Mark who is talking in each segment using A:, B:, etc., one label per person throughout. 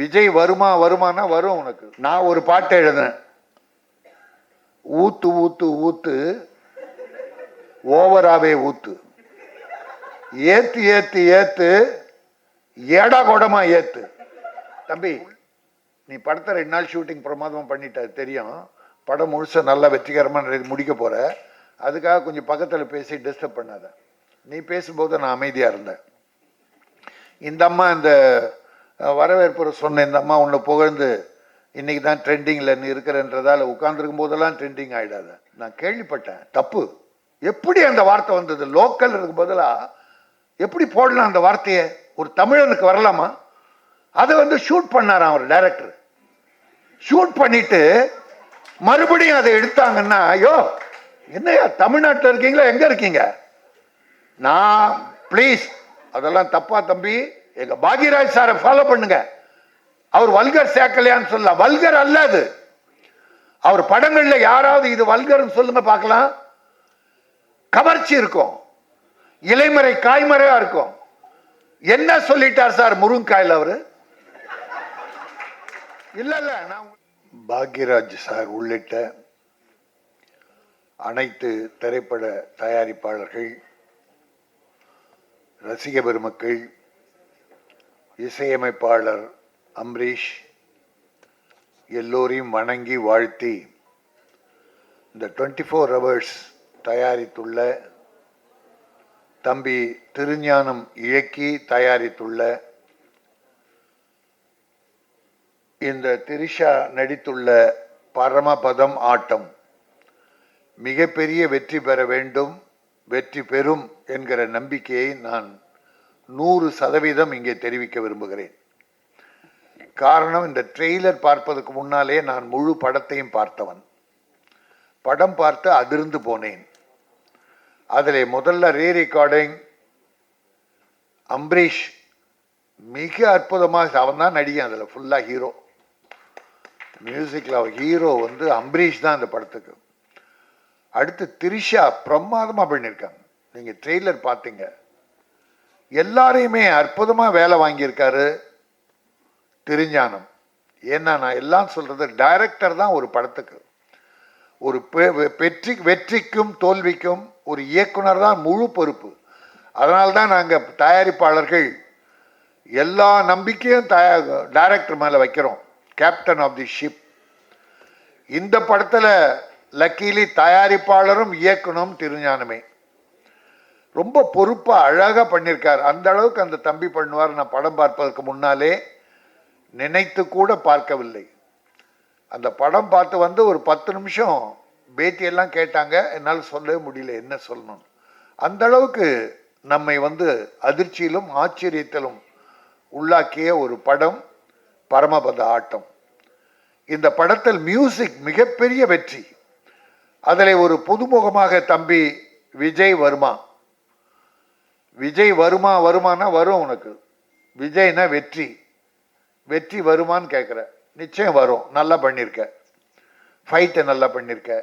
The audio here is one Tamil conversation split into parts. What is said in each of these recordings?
A: விஜய் வருமா வருமானா வரும் உனக்கு. நான் ஒரு பாட்டு எழுதினேன் ஊத்து ஊத்து ஊத்து ஓவராவே ஊத்து. ஏத்து ஏத்து ஏத்து ஏடா கொடமா ஏத்து. தம்பி நீ படத்தை ரெண்டு நாள் ஷூட்டிங் பிரமாதமா பண்ணிட்ட தெரியும். படம் முழுசா நல்லா வெற்றிகரமா முடிக்க போற. அதுக்காக கொஞ்சம் பக்கத்துல பேசி டிஸ்டர்ப் பண்ணாத. நீ பேசும்போது நான் அமைதியா இருந்தேன். இந்த அம்மா இந்த வரவேற்புரை சொன்ன இந்த அம்மா உன்னை புகழ்ந்து இன்னைக்கு தான் ட்ரெண்டிங்கில் நீ இருக்கிறன்றதால உட்காந்துருக்கும் போதெல்லாம் ட்ரெண்டிங் ஆகிடாத நான் கேள்விப்பட்டேன். தப்பு. எப்படி அந்த வார்த்தை வந்தது? லோக்கல் இருக்கும் பதிலாக எப்படி போடலாம் அந்த வார்த்தையை? ஒரு தமிழனுக்கு வரலாமா? அதை வந்து ஷூட் பண்ணாராம் அவர் டைரக்டர் ஷூட் பண்ணிட்டு மறுபடியும் அதை எடுத்தாங்கன்னா ஐயோ என்னையா தமிழ்நாட்டில் இருக்கீங்களா? எங்கே இருக்கீங்க? நான் ப்ளீஸ் அதெல்லாம் தப்பா தம்பி. எங்க பாக்யராஜ் சாரை ஃபாலோ பண்ணுங்க. அவர் வல்கர் சேர்க்கலையான்னு சொல்லலாம். வல்கர் அல்ல அது. அவர் படங்கள்ல யாராவது இது வல்கர்னு சொல்லுங்க பார்க்கலாம். கவர்ச்சி இருக்கும். இலைமறை காய்மறையா இருக்கும். என்ன சொல்லிட்டார் சார் முருங்காயில் அவரு? இல்ல இல்ல நான் பாக்யராஜ் சார் உள்ளிட்ட அனைத்து திரைப்பட தயாரிப்பாளர்கள் ரசிக பெருமக்கள் இசையமைப்பாளர் அம்ரீஷ் எல்லோரையும் வணங்கி வாழ்த்தி இந்த டுவெண்ட்டி ஃபோர் ஹவர்ஸ் தயாரித்துள்ள தம்பி திருஞானம் இயக்கி தயாரித்துள்ள இந்த திரிஷா நடித்துள்ள பரமபதம் ஆட்டம் மிகப்பெரிய வெற்றி பெற வேண்டும் வெற்றி பெறும் என்கிற நம்பிக்கையை நான் நூறு சதவீதம் இங்கே தெரிவிக்க விரும்புகிறேன். காரணம் இந்த ட்ரெய்லர் பார்ப்பதற்கு முன்னாலே நான் முழு படத்தையும் பார்த்தவன். படம் பார்த்து அதிர்ந்து போனேன். அதில் முதல்ல ரீ ரெக்கார்டிங் அம்பரீஷ் மிக அற்புதமாக அவன் தான் நடிகன் அதில் ஃபுல்லாக ஹீரோ மியூசிக்கில் அவர் ஹீரோ வந்து அம்பரீஷ் தான் அந்த படத்துக்கு. அடுத்து திரிஷா பிரமாதமாக பண்ணியிருக்காங்க. நீங்கள் ட்ரெய்லர் பார்த்தீங்க. எல்லாரையுமே அற்புதமாக வேலை வாங்கியிருக்காரு திருஞானம். ஏன்னா நான் எல்லாம் சொல்கிறது டைரக்டர் தான் ஒரு படத்துக்கு. ஒரு பெ- வெற்றி வெற்றிக்கும் தோல்விக்கும் ஒரு இயக்குனர் தான் முழு பொறுப்பு. அதனால தான் நாங்கள் தயாரிப்பாளர்கள் எல்லா நம்பிக்கையும் தயா டைரக்டர் மேலே வைக்கிறோம். கேப்டன் ஆஃப் தி ஷிப் இந்த படத்தில் லக்கீலி தயாரிப்பாளரும் இயக்குனரும் திருஞானமே. ரொம்ப பொறுப்பாக அழகாக பண்ணியிருக்கார் அந்த அளவுக்கு அந்த தம்பி பண்ணுவார். நான் படம் பார்ப்பதற்கு முன்னாலே நினைத்து கூட பார்க்கவில்லை. அந்த படம் பார்த்து வந்து ஒரு பத்து நிமிஷம் பேட்டியெல்லாம் கேட்டாங்க. என்னால் சொல்லவே முடியல என்ன சொல்லணும் அந்த அளவுக்கு நம்மை வந்து அதிர்ச்சியிலும் ஆச்சரியத்திலும் உள்ளாக்கிய ஒரு படம் பரமபத ஆட்டம். இந்த படத்தில் மியூசிக் மிகப்பெரிய வெற்றி. அதில் ஒரு புதுமுகமாக தம்பி விஜய் வர்மா. விஜய் வருமா வருமானா வரும் உனக்கு. விஜய்னா வெற்றி. வெற்றி வருமான்னு கேட்குற நிச்சயம் வரும். நல்லா பண்ணியிருக்க ஃபைட்டை நல்லா பண்ணியிருக்க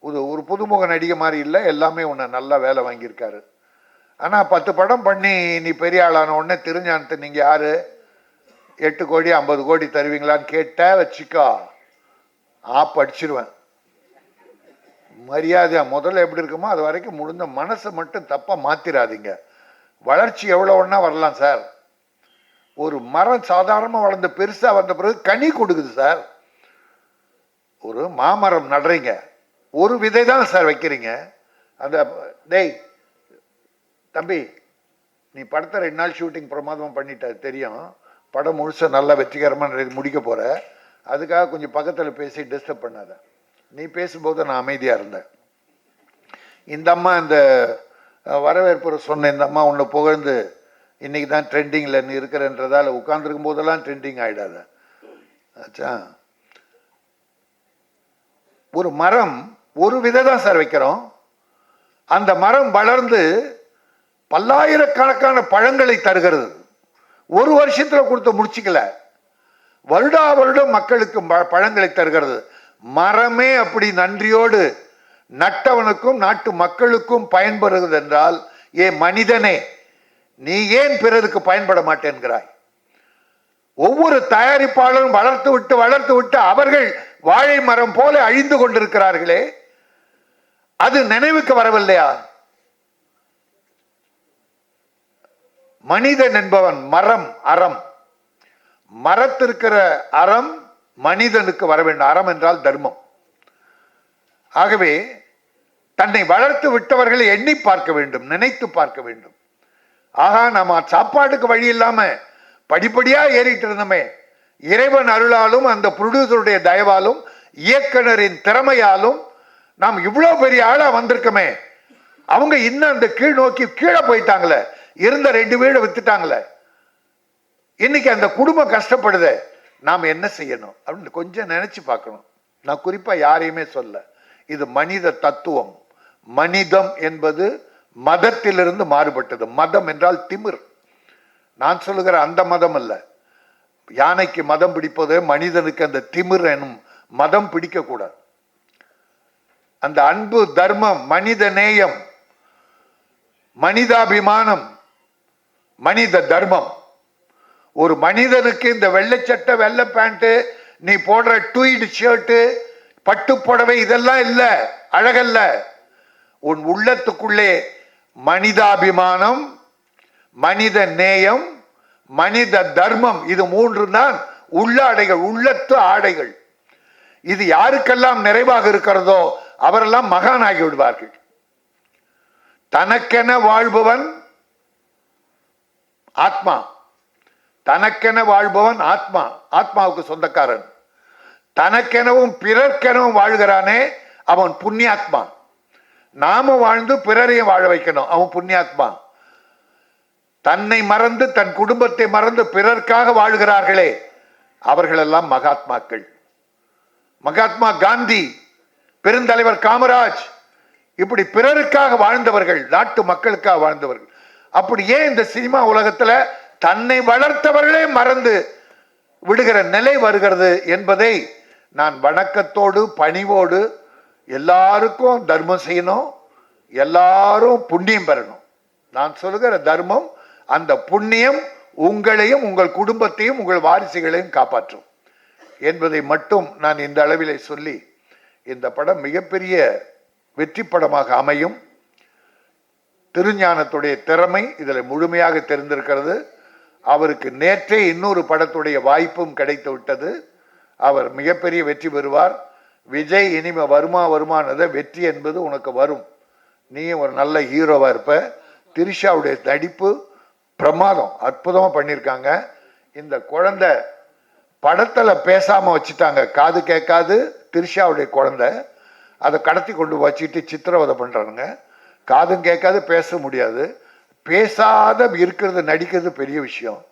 A: ஒரு ஒரு புதுமுக நடிகை மாதிரி இல்லை. எல்லாமே உன்னை நல்லா வேலை வாங்கியிருக்காரு. ஆனால் பத்து படம் பண்ணி நீ பெரிய ஆளான உடனே திருஞானத்தை நீங்கள் யார்? எட்டு கோடி ஐம்பது கோடி தருவீங்களான்னு கேட்ட வச்சுக்கோ. ஆப் அடிச்சிருவேன் மரியாதை முதல்ல எப்படி இருக்குமோ அது வரைக்கும் முடிந்த மனசை மட்டும் தப்பாக மாத்திராதீங்க. வளர்ச்சி எவ்வளோ ஒன்றா வரலாம் சார்? ஒரு மரம் சாதாரணமாக வளர்ந்து பெருசாக வந்த பிறகு கனி கொடுக்குது சார். ஒரு மாமரம் நடுறீங்க. ஒரு விதை தான் சார் வைக்கிறீங்க. அந்த டேய் தம்பி நீ படத்தை ரெண்டு நாள் ஷூட்டிங் பிரமாதமாக பண்ணிட்ட தெரியும். படம் முழுசாக நல்லா வெற்றிகரமாக முடிக்க போகிற அதுக்காக கொஞ்சம் பக்கத்தில் பேசி டிஸ்டர்ப் பண்ணாத. நீ பேசும்போது நான் அமைதியாக இருந்தேன். இந்த அம்மா இந்த வரவேற்பு வரவேற்புரை சொன்ன இந்த அம்மா உன்னை புகழ்ந்து இன்னைக்கு தான் ட்ரெண்டிங்கில் நீ இருக்கிறன்றதால் உட்கார்ந்துருக்கும் போதெல்லாம் ட்ரெண்டிங் ஆகிடாத ஆச்சா ஒரு மரம் ஒரு விதை தான் சார் வைக்கிறோம். அந்த மரம் வளர்ந்து பல்லாயிரக்கணக்கான பழங்களை தருகிறது. ஒரு வருஷத்துல கொடுத்து முடிச்சிக்கல. வருடா வருடம் மக்களுக்கு ப- பழங்களை தருகிறது. மரமே அப்படி நன்றியோடு நட்டவனுக்கும் நாட்டு மக்களுக்கும் பயன்படுகிறது என்றால் ஏ மனிதனே நீ ஏன் பிறருக்கு பயன்பட மாட்டேன்கிறாய்? ஒவ்வொரு தயாரிப்பாளரும் வளர்த்து விட்டு வளர்த்து விட்டு அவர்கள் வாழை மரம் போல அழிந்து கொண்டிருக்கிறார்களே அது நினைவுக்கு வரவில்லையா? மனிதன் என்பவன் மரம் அறம். மரத்திருக்கிற அறம் மனிதனுக்கு வர வேண்டும் அறம் என்றால் தர்மம். ஆகவே தன்னை வளர்த்து விட்டவர்களை எண்ணி பார்க்க வேண்டும் நினைத்து பார்க்க வேண்டும். ஆகா நாம் சாப்பாட்டுக்கு வழி இல்லாம படிப்படியா ஏறிட்டு இருந்தோமே. இறைவன் அருளாலும் அந்த புரொடியூசருடைய தயவாலும் இயக்குனரின் திறமையாலும் நாம் இவ்வளவு பெரிய ஆளா வந்திருக்கோமே. அவங்க இன்னும் அந்த கீழ் நோக்கி கீழே போயிட்டாங்களே. இருந்த ரெண்டு வீடு வித்துட்டாங்களே. இன்னைக்கு அந்த குடும்பம் கஷ்டப்படுதே. நாம் என்ன செய்யணும் அப்படின்னு கொஞ்சம் நினைச்சு பார்க்கணும். நான் குறிப்பாக யாரையுமே சொல்ல. இது மனித தத்துவம். மனிதம் என்பது மதத்திலிருந்து மாறுபட்டது. மதம் என்றால் திமிர். நான் சொல்லுகிற அந்த மதம் அல்ல. யானைக்கு மதம் பிடிப்பது மனிதனுக்கு அந்த திமிர் எனும் மதம் பிடிக்கக்கூடாது. அந்த அன்பு தர்மம் மனித நேயம் மனிதாபிமானம் மனித தர்மம் ஒரு மனிதனுக்கு இந்த வெள்ளை சட்டை வெள்ளை பேண்ட்டு நீ போடுற டூயிட் ஷர்ட்டு பட்டு புடவை இதெல்லாம் இல்ல அழகல்ல. உன் உள்ளத்துக்குள்ளே மனிதாபிமானம் மனித நேயம் மனித தர்மம் இது மூன்று தான் உள்ள ஆடைகள் உள்ளத்து ஆடைகள். இது யாருக்கெல்லாம் நிறைவாக இருக்கிறதோ அவரெல்லாம் மகானாகி விடுவார்கள். தனக்கென வாழ்பவன் ஆத்மா. தனக்கென வாழ்பவன் ஆத்மா ஆத்மாவுக்கு சொந்தக்காரன். தனக்கெனவும் பிறர்க்கெனவும் வாழ்கிறானே அவன் புண்ணியாத்மா. நாம வாழ்ந்து பிறரையும் வாழ வைக்கணும் அவன் புண்ணியாத்மா. தன்னை மறந்து தன் குடும்பத்தை மறந்து பிறர்க்காக வாழ்கிறார்களே அவர்களெல்லாம் மகாத்மாக்கள். மகாத்மா காந்தி பெருந்தலைவர் காமராஜ் இப்படி பிறருக்காக வாழ்ந்தவர்கள் நாட்டு மக்களுக்காக வாழ்ந்தவர்கள். அப்படி ஏன் இந்த சினிமா உலகத்துல தன்னை வளர்த்தவர்களே மறந்து விடுகிற நிலை வருகிறது என்பதை நான் வணக்கத்தோடு பணிவோடு எல்லாருக்கும் தர்மம் செய்யணும் எல்லாரும் புண்ணியம் பெறணும். நான் சொல்லுகிற தர்மம் அந்த புண்ணியம் உங்களையும் உங்கள் குடும்பத்தையும் உங்கள் வாரிசுகளையும் காப்பாற்றும் என்பதை மட்டும் நான் இந்த அளவிலே சொல்லி இந்த படம் மிகப்பெரிய வெற்றி படமாக அமையும். திருஞானத்துடைய திறமை இதில் முழுமையாக தெரிந்திருக்கிறது. அவருக்கு நேற்றே இன்னொரு படத்துடைய வாய்ப்பும் கிடைத்து விட்டது. அவர் மிகப்பெரிய வெற்றி பெறுவார். விஜய் இனிமே வருமா வருமானதை வெற்றி என்பது உனக்கு வரும். நீயும் ஒரு நல்ல ஹீரோவா இருப்ப. திரிஷாவுடைய நடிப்பு பிரமாதம் அற்புதமா பண்ணியிருக்காங்க. இந்த குழந்தை படத்துல பேசாம வச்சுட்டாங்க. காது கேட்காது திரிஷாவுடைய குழந்தை. அதை கடத்தி கொண்டு வச்சுட்டு சித்திரவதை பண்றானுங்க. காதும் கேட்காது பேச முடியாது. பேசாத இருக்கிறது நடிக்கிறது பெரிய விஷயம்.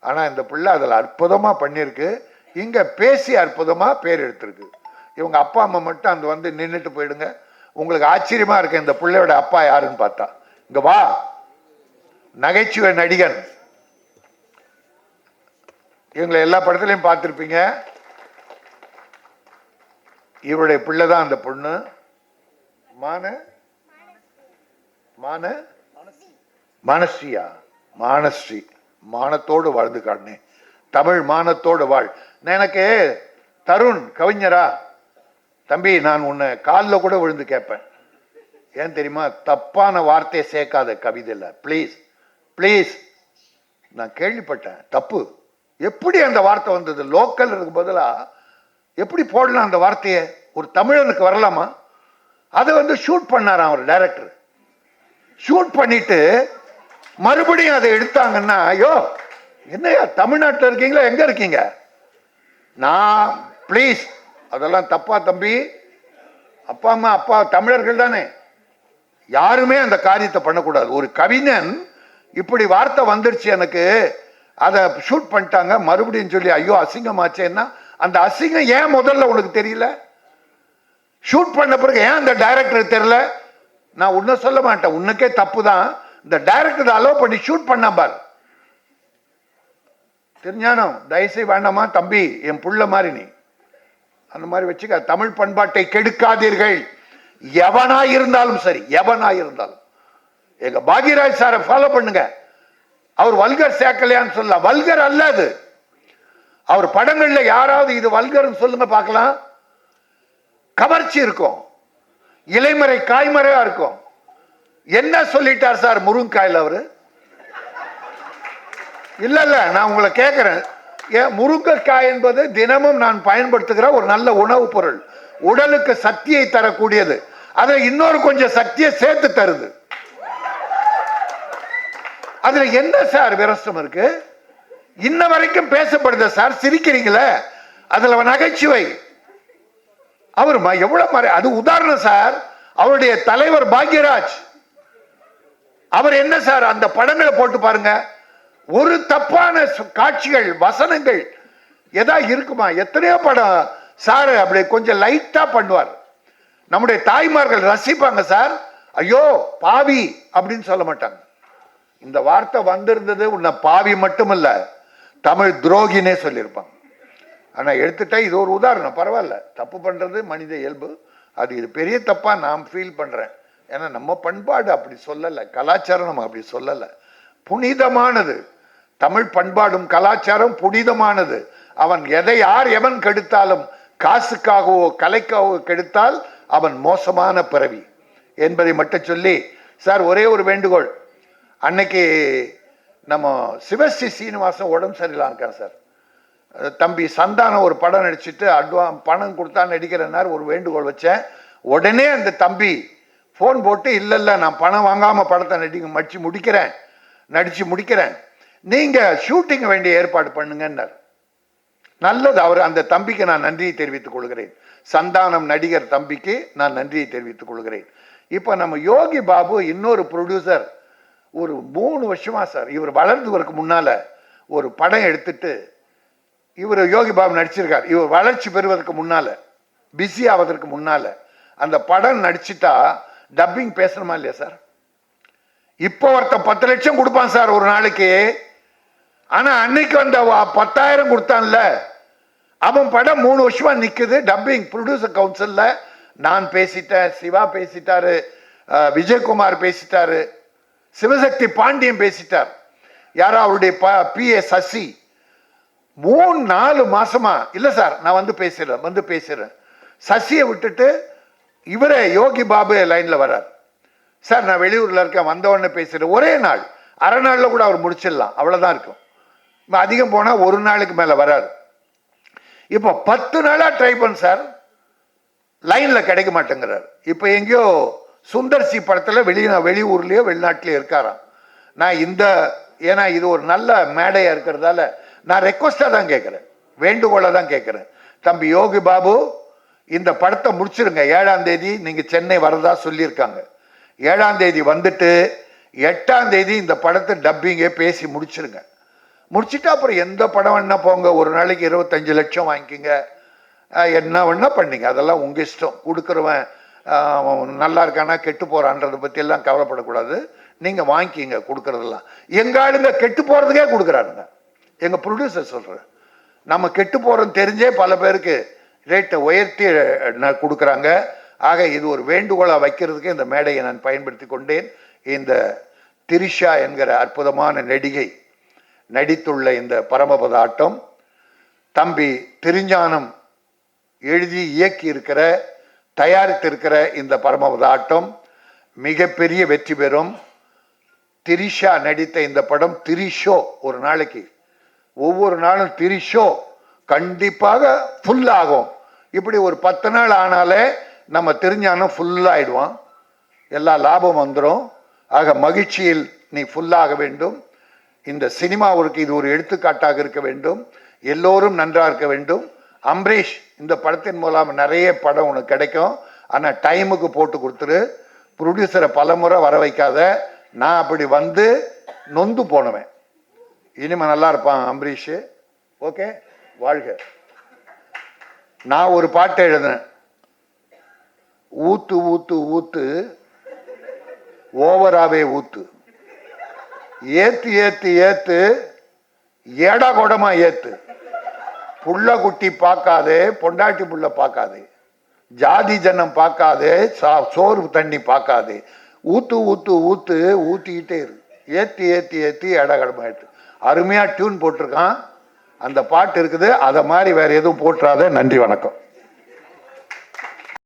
A: ஆனா இந்த பிள்ளை அதில் அற்புதமா பண்ணியிருக்கு இங்க பேசி அற்புதமா பேர் எடுத்திருக்கு. இவங்க அப்பா அம்மா மட்டும் அந்த வந்து நின்றுட்டு போயிடுங்க. உங்களுக்கு ஆச்சரியமா இருக்கு இந்த பிள்ளையோட அப்பா யாருன்னு பார்த்தா. இங்கே வா. நகைச்சுவை நடிகன். இவங்களை எல்லா படத்துலையும் பார்த்துருப்பீங்க. இவருடைய பிள்ளை தான் அந்த பொண்ணு. மான? மான? மானஸ்ரீயா? மானஸ்ரீ. மானத்தோடு வாழ்ந்து காட்டினேன். தமிழ் மானத்தோடு வாழ். நான் எனக்கு தருண் கவிஞரா? தம்பி நான் உன்னை காலில் கூட விழுந்து கேட்பேன். ஏன் தெரியுமா? தப்பான வார்த்தையை சேர்க்காத கவிதையில் ப்ளீஸ் ப்ளீஸ் நான் கேள்விப்பட்டேன். தப்பு. எப்படி அந்த வார்த்தை வந்தது? லோக்கல் இருக்கு பதிலாக எப்படி போடலாம் அந்த வார்த்தையை? ஒரு தமிழனுக்கு வரலாமா? அதை வந்து ஷூட் பண்ணாராம் அவர் டைரக்டர் ஷூட் பண்ணிட்டு மறுபடியும் அதை எடுத்தாங்கன்னா ஐயோ என்னையா தமிழ்நாட்டில் இருக்கீங்களா? எங்க இருக்கீங்க? நான் ப்ளீஸ் அதெல்லாம் தப்பா தம்பி. அப்பா அம்மா அப்பா தமிழர்கள் தானே. யாருமே அந்த காரியத்தை பண்ணக்கூடாது. ஒரு கவிஞன் இப்படி வார்த்தை வந்துருச்சு எனக்கு அதை ஷூட் பண்ணிட்டாங்க. மறுபடியும் சொல்லி ஐயோ அசிங்கமாச்சேன்னா அந்த அசிங்கம் ஏன் முதல்ல உனக்கு தெரியல? ஷூட் பண்ண பிறகு ஏன் அந்த டைரக்டருக்கு தெரியல? நான் உன்ன சொல்ல மாட்டேன். உனக்கே தப்பு தான் இந்த டைரக்டர் அலோவ் பண்ணி ஷூட் பண்ண பார் தெரிஞ்சானம் தயவுசெய்து வேண்டாமா? தம்பி என் புள்ள மாதிரி நீ. அந்த மாதிரி வச்சுக்க. தமிழ் பண்பாட்டை கெடுக்காதீர்கள். எவனா இருந்தாலும் சரி எவனா இருந்தாலும். எங்க பாக்யராஜ் சாரை ஃபாலோ பண்ணுங்க. அவர் வல்கர் சேர்க்கலையான்னு சொல்ல வல்கர் அல்ல அது. அவர் படங்கள்ல யாராவது இது வல்கர்னு சொல்லுங்க பார்க்கலாம். கவர்ச்சி இருக்கும். இலைமறை காய்மறையா இருக்கும். என்ன சொல்லிட்டார் சார் முருங்காயில் அவரு? இல்லை இல்லை நான் உங்களை கேட்குறேன் ஏன் முருங்கைக்காய் என்பது தினமும் நான் பயன்படுத்துகிற ஒரு நல்ல உணவுப் பொருள். உடலுக்கு சக்தியை தரக்கூடியது. அதில் இன்னொரு கொஞ்சம் சக்தியை சேர்த்து தருது. அதுல என்ன சார் விரசம் இருக்கு? இன்ன வரைக்கும் பேசப்படுது சார் சிரிக்கிறீங்களே. அதுல நகைச்சுவை. அவர் எவ்வளோ எவ்வளவு அது உதாரணம் சார். அவருடைய தலைவர் பாக்யராஜ். அவர் என்ன சார் அந்த படங்களை போட்டு பாருங்க. ஒரு தப்பான சு- காட்சிகள் வசனங்கள் எதா இருக்குமா? எத்தனையோ படம் சார் அப்படி கொஞ்சம் லைட்டா பண்ணுவார். நம்முடைய தாய்மார்கள் ரசிப்பாங்க சார் ஐயோ பாவி அப்படின்னு சொல்ல மாட்டாங்க. இந்த வார்த்தை வந்திருந்தது உன்னை பாவி மட்டுமல்ல தமிழ் துரோகினே சொல்லியிருப்பாங்க. ஆனால் எடுத்துட்டா இது ஒரு உதாரணம் பரவாயில்ல. தப்பு பண்ணுறது மனித இயல்பு. அது இது பெரிய தப்பாக நான் ஃபீல் பண்ணுறேன் ஏன்னா நம்ம பண்பாடு அப்படி சொல்லலை கலாச்சாரம் நம்ம அப்படி சொல்லலை. புனிதமானது. தமிழ் பண்பாடும் கலாச்சாரம் புனிதமானது. அவன் எதை யார் எவன் கெடுத்தாலும் காசுக்காகவோ கலைக்காகவோ கெடுத்தால் அவன் மோசமான பிறவி என்பதை மட்டும் சொல்லி சார் ஒரே ஒரு வேண்டுகோள். அன்னைக்கு நம்ம சிவஸ்ரீ சீனிவாசன் உடம்பு சரியில்லாம இருக்கான் சார். தம்பி சந்தானம் ஒரு படம் நடிச்சுட்டு அட்வான் பணம் கொடுத்தா நடிக்கிறேன்னாரு ஒரு வேண்டுகோள் வச்சேன். உடனே அந்த தம்பி ஃபோன் போட்டு இல்லை இல்லை நான் பணம் வாங்காமல் படத்தை நடிக்க மடிச்சு முடிக்கிறேன். நடித்து முடிக்கிறேன். நீங்கள் ஷூட்டிங் வேண்டிய ஏற்பாடு பண்ணுங்கன்னார். நல்லது அவர் அந்த தம்பிக்கு நான் நன்றியை தெரிவித்துக் கொள்கிறேன். சந்தானம் நடிகர் தம்பிக்கு நான் நன்றியை தெரிவித்துக் கொள்கிறேன். இப்போ நம்ம யோகி பாபு இன்னொரு ப்ரொடியூசர் ஒரு மூணு வருஷமா சார் இவர் வளர்ந்தவருக்கு முன்னால் ஒரு படம் எடுத்துட்டு இவர் யோகி பாபு நடிச்சிருக்கார். இவர் வளர்ச்சி பெறுவதற்கு முன்னால் பிஸி ஆவதற்கு முன்னால் அந்த படம் நடிச்சிட்டா டப்பிங் பேசணுமா இல்லையா சார்? இப்போ ஒருத்த பத்து லட்சம் கொடுப்பான் சார் ஒரு நாளைக்கு. ஆனா அன்னைக்கு வந்த பத்தாயிரம் கொடுத்தான்ல. அவன் படம் மூணு வருஷமா நிக்குது. டப்பிங் ப்ரொடியூசர் கவுன்சில்ல நான் பேசிட்டேன் சிவா பேசிட்டாரு விஜயகுமார் பேசிட்டாரு சிவசக்தி பாண்டியன் பேசிட்டார். யாரோ அவருடைய பி ஏ சசி. மூணு நாலு மாசமா இல்ல சார் நான் வந்து பேசுறேன் வந்து பேசுறேன். சசியை விட்டுட்டு இவரே யோகி பாபு லைன்ல வர்றார். சார் நான் வெளியூர்ல இருக்கேன் வந்தவொடனே பேசுகிறேன் பேசுறேன் ஒரே நாள் அரை நாளில் கூட அவர் முடிச்சிடலாம் அவ்வளவுதான் இருக்கும். இப்போ அதிகம் போனால் ஒரு நாளுக்கு மேலே வராது இப்போ பத்து நாளாக ட்ரை பண்ண சார் லைனில் கிடைக்க மாட்டேங்கிறார். இப்போ எங்கேயோ சுந்தர் சி வெளியே வெளி வெளியூர்லேயோ வெளிநாட்டிலயோ இருக்காராம். நான் இந்த ஏன்னா இது ஒரு நல்ல மேடையாக இருக்கிறதால நான் ரெக்வஸ்டா தான் கேட்குறேன் வேண்டுகோளாக தான் கேட்குறேன் தம்பி யோகி பாபு இந்த படத்தை முடிச்சிருங்க. ஏழாம் தேதி நீங்க சென்னை வரதா சொல்லியிருக்காங்க. ஏழாம் தேதி வந்துட்டு எட்டாம் தேதி இந்த படத்தை டப்பிங்கே பேசி முடிச்சிருங்க. முடிச்சுட்டு அப்புறம் எந்த படம் வேணா போங்க. ஒரு நாளைக்கு இருபத்தஞ்சு லட்சம் வாங்கிக்கிங்க. என்ன வேணா பண்ணீங்க. அதெல்லாம் உங்கள் இஷ்டம். கொடுக்குறவன் நல்லா இருக்கானா கெட்டு போகிறான்றதை பற்றியெல்லாம் கவலைப்படக்கூடாது. நீங்கள் வாங்கிக்கிங்க கொடுக்குறதெல்லாம். எங்க ஆளுங்க கெட்டு போகிறதுக்கே கொடுக்குறானுங்க. எங்கள் ப்ரொடியூசர் சொல்கிறேன் நம்ம கெட்டு போகிறோம் தெரிஞ்சே பல பேருக்கு ரேட்டை உயர்த்தி கொடுக்குறாங்க. ஆக இது ஒரு வேண்டுகோளாக வைக்கிறதுக்கு இந்த மேடையை நான் பயன்படுத்தி கொண்டேன். இந்த திரிஷா என்கிற அற்புதமான நடிகை நடித்துள்ள இந்த பரமபத ஆட்டம் தம்பி திருஞானம் எழுதி இயக்கி இருக்கிற தயாரித்திருக்கிற இந்த பரமபத ஆட்டம் மிகப்பெரிய வெற்றி பெறும். திரிஷா நடித்த இந்த படம் திரிஷோ ஒரு நாளைக்கு. ஒவ்வொரு நாளும் திரிஷோ கண்டிப்பாக ஃபுல் ஆகும். இப்படி ஒரு பத்து நாள் ஆனாலே நம்ம திருஞானம் ஃபுல் எல்லா லாபம் வந்துடும் ஆக மகிழ்ச்சியில் நீ ஃபுல்லாக வேண்டும். இந்த சினிமாவிற்கு இது ஒரு எடுத்துக்காட்டாக இருக்க வேண்டும். எல்லோரும் நன்றாக இருக்க வேண்டும். அம்பரீஷ் இந்த படத்தின் மூலம் நிறைய படம் உனக்கு கிடைக்கும். ஆனால் டைமுக்கு போட்டு கொடுத்துரு. ப்ரொடியூசரை பலமுறை வர வைக்காத. நான் அப்படி வந்து நொந்து போனவன். இனிமே நல்லா இருப்பான் அம்பரீஷு ஓகே? வாழ்க. நான் ஒரு பாட்டு எழுதினேன் ஊத்து ஊத்து ஊத்து ஓவராவே ஊத்து. ஏத்து ஏத்து ஏத்து ஏடா கொடமா ஏத்து. புள்ள குட்டி பார்க்காதே பொண்டாட்டி புள்ள பார்க்காதே. ஜாதி ஜனம் பார்க்காதே சா- சோறு தண்ணி பார்க்காதே. ஊத்து ஊத்து ஊத்து ஊத்திக்கிட்டே இரு. ஏத்தி ஏத்தி ஏத்தி ஏடா கடமா அருமையா டியூன் போட்டிருக்கான். அந்த பாட்டு இருக்குது. அதை மாதிரி வேற எதுவும் போட்டுறாத நன்றி வணக்கம்.